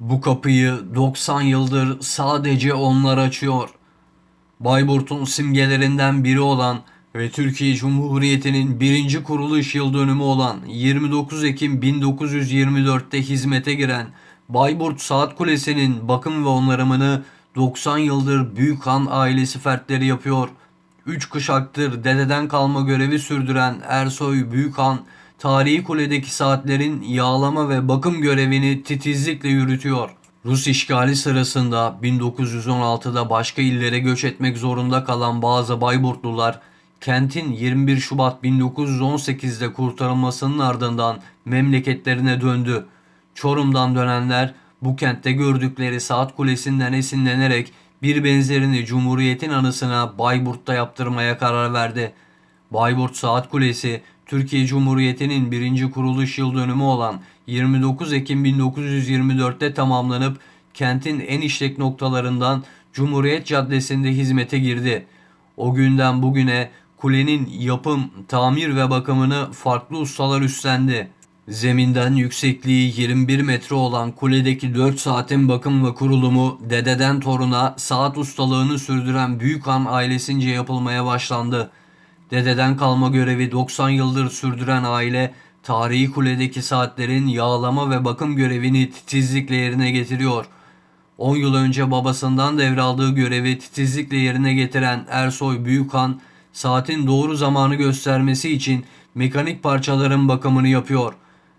Bu kapıyı 90 yıldır sadece onlar açıyor. Bayburt'un simgelerinden biri olan ve Türkiye Cumhuriyeti'nin birinci kuruluş yıl dönümü olan 29 Ekim 1924'te hizmete giren Bayburt Saat Kulesi'nin bakım ve onarımını 90 yıldır Büyükhan ailesi fertleri yapıyor. 3 kuşaktır dededen kalma görevi sürdüren Ersoy Büyükhan, tarihi kuledeki saatlerin yağlama ve bakım görevini titizlikle yürütüyor. Rus işgali sırasında 1916'da başka illere göç etmek zorunda kalan bazı Bayburtlular, kentin 21 Şubat 1918'de kurtarılmasının ardından memleketlerine döndü. Çorum'dan dönenler bu kentte gördükleri saat kulesinden esinlenerek bir benzerini Cumhuriyet'in anısına Bayburt'ta yaptırmaya karar verdi. Bayburt Saat Kulesi, Türkiye Cumhuriyeti'nin birinci kuruluş yıl dönümü olan 29 Ekim 1924'te tamamlanıp kentin en işlek noktalarından Cumhuriyet Caddesi'nde hizmete girdi. O günden bugüne kulenin yapım, tamir ve bakımını farklı ustalar üstlendi. Zeminden yüksekliği 21 metre olan kuledeki 4 saatin bakım ve kurulumu dededen toruna saat ustalığını sürdüren Büyükhan ailesince yapılmaya başlandı. Dededen kalma görevi 90 yıldır sürdüren aile tarihi kuledeki saatlerin yağlama ve bakım görevini titizlikle yerine getiriyor. 10 yıl önce babasından devraldığı görevi titizlikle yerine getiren Ersoy Büyükhan, saatin doğru zamanı göstermesi için mekanik parçaların bakımını yapıyor.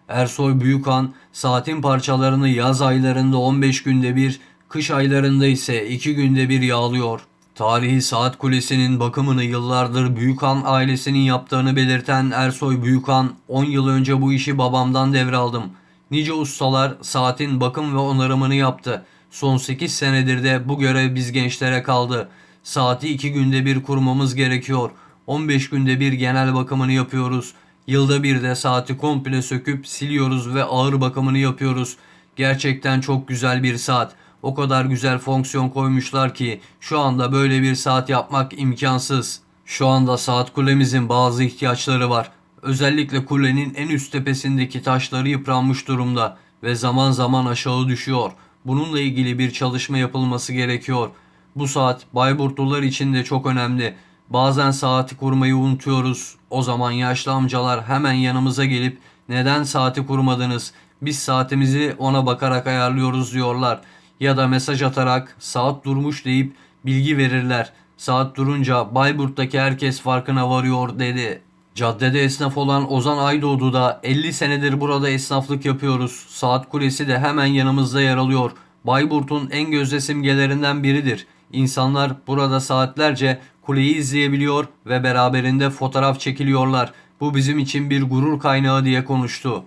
Ersoy Büyükhan, saatin parçalarını yaz aylarında 15 günde bir, kış aylarında ise 2 günde bir yağlıyor. Tarihi saat kulesinin bakımını yıllardır Büyükhan ailesinin yaptığını belirten Ersoy Büyükhan, 10 yıl önce bu işi babamdan devraldım. Nice ustalar saatin bakım ve onarımını yaptı. Son 8 senedir de bu görev biz gençlere kaldı. Saati 2 günde bir kurmamız gerekiyor. 15 günde bir genel bakımını yapıyoruz. Yılda bir de saati komple söküp siliyoruz ve ağır bakımını yapıyoruz. Gerçekten çok güzel bir saat. O kadar güzel fonksiyon koymuşlar ki şu anda böyle bir saat yapmak imkansız. Şu anda saat kulemizin bazı ihtiyaçları var. Özellikle kulenin en üst tepesindeki taşları yıpranmış durumda ve zaman zaman aşağı düşüyor. Bununla ilgili bir çalışma yapılması gerekiyor. Bu saat Bayburtlular için de çok önemli. Bazen saati kurmayı unutuyoruz. O zaman yaşlı amcalar hemen yanımıza gelip neden saati kurmadınız? Biz saatimizi ona bakarak ayarlıyoruz diyorlar. Ya da mesaj atarak saat durmuş deyip bilgi verirler. Saat durunca Bayburt'taki herkes farkına varıyor dedi. Caddede esnaf olan Ozan Aydoğdu da 50 senedir burada esnaflık yapıyoruz. Saat kulesi de hemen yanımızda yer alıyor. Bayburt'un en gözde simgelerinden biridir. İnsanlar burada saatlerce kuleyi izleyebiliyor ve beraberinde fotoğraf çekiliyorlar. Bu bizim için bir gurur kaynağı diye konuştu.